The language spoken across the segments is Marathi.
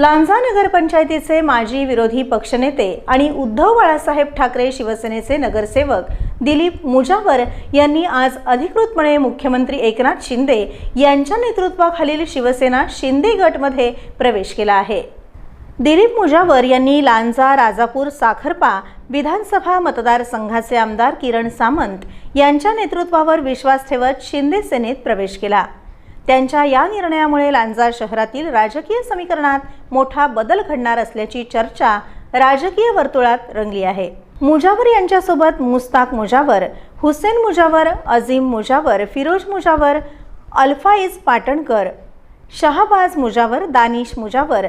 लांजा नगरपंचायतीचे माजी विरोधी पक्षनेते आणि उद्धव बाळासाहेब ठाकरे शिवसेनेचे नगरसेवक दिलीप मुजावर यांनी आज अधिकृतपणे मुख्यमंत्री एकनाथ शिंदे यांच्या नेतृत्वाखालील शिवसेना शिंदे गटमध्ये प्रवेश केला आहे. दिलीप मुजावर यांनी लांजा राजापूर साखरपा विधानसभा मतदारसंघाचे आमदार किरण सामंत यांच्या नेतृत्वावर विश्वास ठेवत शिंदे सेनेत प्रवेश केला. त्यांच्या या निर्णयामुळे लांजा शहरातील राजकीय समीकरणात मोठा बदल घडणार असल्याची चर्चा राजकीय वर्तुळात रंगली आहे. मुजावर यांच्यासोबत मुस्ताक मुजावर हुसेन मुजावर अझीम मुजावर फिरोज मुजावर अल्फाईज पाटणकर शहाबाज मुजावर दानिश मुजावर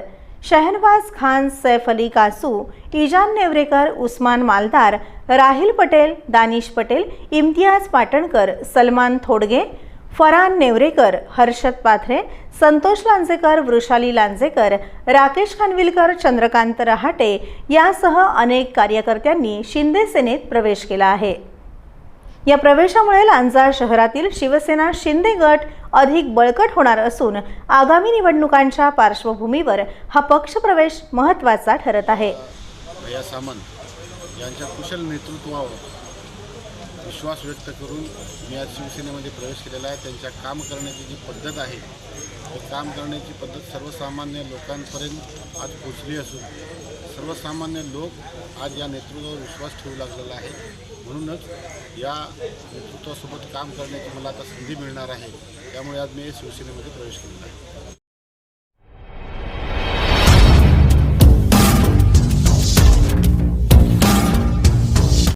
शहनवाज खान सैफ अली कासू इजान नेवरेकर उस्मान मालदार राहिल पटेल दानिश पटेल इम्तियाज पाटणकर सलमान थोडगे फरहान नेवरेकर हर्षद पाथरे संतोष लांजेकर वृषाली लांजेकर राकेश खानविलकर चंद्रकांत रहाटे यासह अनेक कार्यकर्त्यांनी शिंदे सेनेत प्रवेश केला आहे. या प्रवेशामुळे लांजा शहरातील शिवसेना शिंदे गट अधिक बळकट होणार असून आगामी निवडणुकांच्या पार्श्वभूमीवर हा पक्षप्रवेश महत्त्वाचा ठरत आहे. सामंत यांच्या कुशल नेतृत्वावर विश्वास व्यक्त करून मी आज शिवसेनेमध्ये प्रवेश केलेला आहे. त्यांच्या काम करण्याची जी पद्धत आहे ती काम करण्याची पद्धत सर्वसामान्य लोकांपर्यंत आज पोचली असून सर्वसामान्य लोक आज या नेतृत्वावर विश्वास ठेवू लागलेला आहे. म्हणूनच या नेतृत्वासोबत काम करण्याची मला आता संधी मिळणार आहे. त्यामुळे आज मी शिवसेनेमध्ये प्रवेश केलेला आहे.